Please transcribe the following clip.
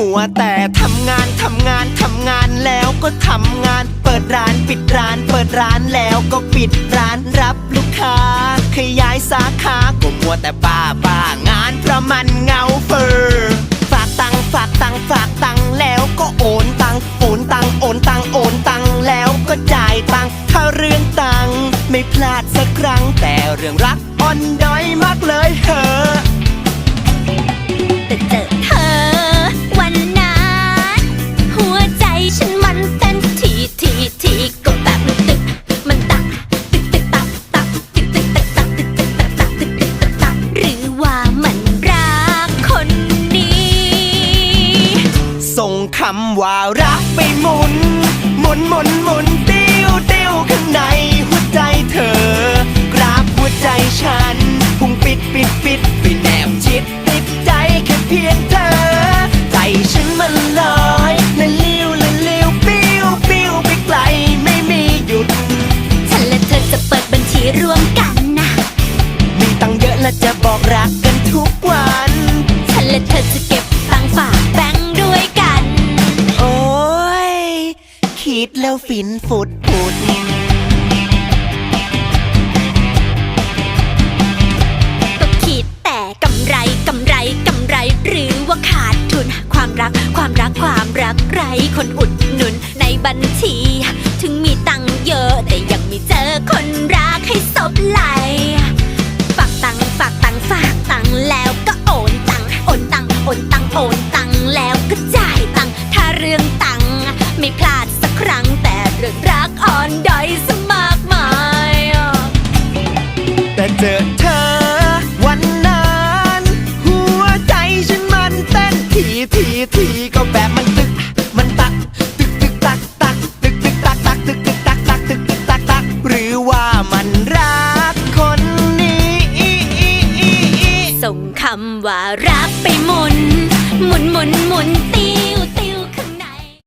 มัวแต่ทำงานทำงานทำงานแล้วก็ทำงาน เปิดร้านปิดร้าน เปิดร้านแล้วก็ปิดร้านรับลูกค้า ขยายสาขาก็มัวแต่บ้าบ้างานเพราะมันเงาเฟอฝากตังฝากตังฝากตังแล้วก็โอนตังโอนตังโอนตังโอนตังแล้วก็จ่ายตังค์ถ้าเรื่องตังไม่พลาดสักครั้งแต่เรื่องรักอ่อนด้อยมากเลยเหอำว่ารักไปหมุน หมุนหมุนหมุนติ้วติ้วข้างในหัวใจเธอกราบหัวใจฉันพุ่งปิดปิดปิดไปแนบชิดติดใจแค่เพียงเธอ ใจฉันมันลอยละลิ้วละลิ้วปิ้วปิ้วไปไกลไม่มีหยุด ฉันและเธอจะเปิดบัญชีร่วมกันนะ มีตังค์เยอะและจะบอกรักกันทุกวัน ฉันและเธอจะเก็บ ดแล้วฟินฟุดฟุดก็คิดแต่กำไรกำไรกำไร หรือว่าขาดทุน ความรักความรักความรักไรคนอุดหนุนในบัญชี ถึงมีตังค์เยอะแต่ยังไม่เจอคนรักให้สบไหลฝากตังค์ฝากตังค์ฝากตังค์แล้วก็โอนตังค์โอนตังค์โอนตังค์โอนตังค์ เจอเธอวันนั้นหัวใจฉันมันเต้นทีทีทีก็แบบมันตึก มันตัก ตึกตึกตักตักตึกตึกตักตักตึกตึกตักตักตึกตึกตักตักหรือว่ามันรักคนนี้ ส่งคำว่ารักไปหมุน หมุนหมุนหมุนติ้